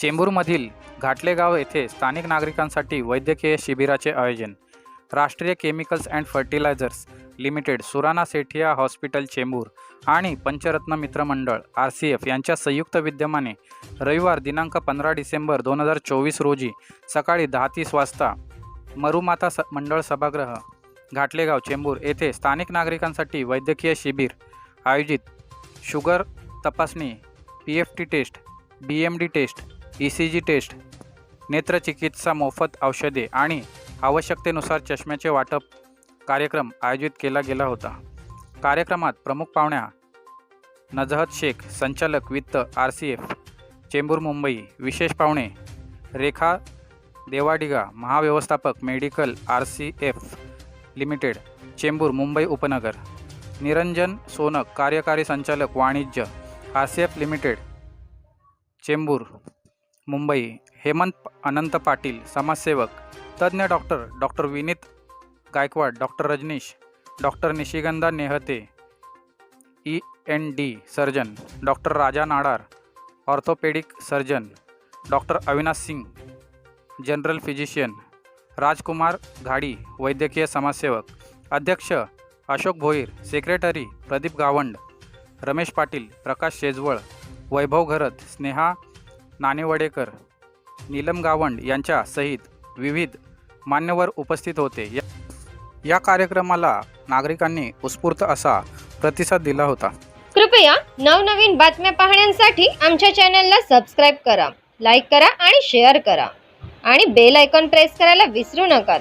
चेंबूरमधील घाटलेगाव येथे स्थानिक नागरिकांसाठी वैद्यकीय शिबिराचे आयोजन. Rashtriya chemicals and fertilizers limited Surana Sethia hospital Chembur आणि पंचरत्न मित्र मंडळ आर सी एफ यांच्या संयुक्त विद्यमाने रविवार दिनांक पंधरा डिसेंबर दोन हजार चोवीस रोजी सकाळी दहा तीस वाजता मरुमाता स मंडळ सभागृह घाटलेगाव चेंबूर येथे स्थानिक नागरिकांसाठी वैद्यकीय शिबिर आयोजित. शुगर तपासणी P F T test B M D test E C G test नेत्रचिकित्सा मोफत औषधे आणि आवश्यकतेनुसार चष्म्याचे वाटप कार्यक्रम आयोजित केला गेला होता. कार्यक्रमात प्रमुख पाहुण्या नजहत शेख संचालक वित्त R C F Chembur Mumbai विशेष पाहुणे रेखा देवाडिगा महाव्यवस्थापक medical R C F limited Chembur Mumbai उपनगर निरंजन सोनक कार्यकारी संचालक वाणिज्य R C F limited Chembur Mumbai Hemant Anant Patil समाजसेवक तज्ज्ञ doctor doctor Vineet Gaikwad doctor Rajnish doctor Nishigandha Nehete E N T surgeon doctor Raja Nadar orthopaedic surgeon doctor Avinash Singh general physician Rajkumar Ghadi वैद्यकीय समाजसेवक अध्यक्ष Ashok Bhoir secretary Pradeep Gawand Ramesh Patil Prakash Shejwal Vaibhav Gharat Sneha Nanewadekar Neelam Gawand यांच्या सहित विविध मान्यवर उपस्थित होते. या- या कार्यक्रमाला नागरिकांनी उत्स्फूर्त असा प्रतिसाद दिला होता. कृपया नवनवीन बातम्या पाहण्यासाठी आमच्या चॅनलला सबस्क्राईब करा लाईक करा आणि शेअर करा. आणि बेल आयकॉन प्रेस करायला विसरू नका.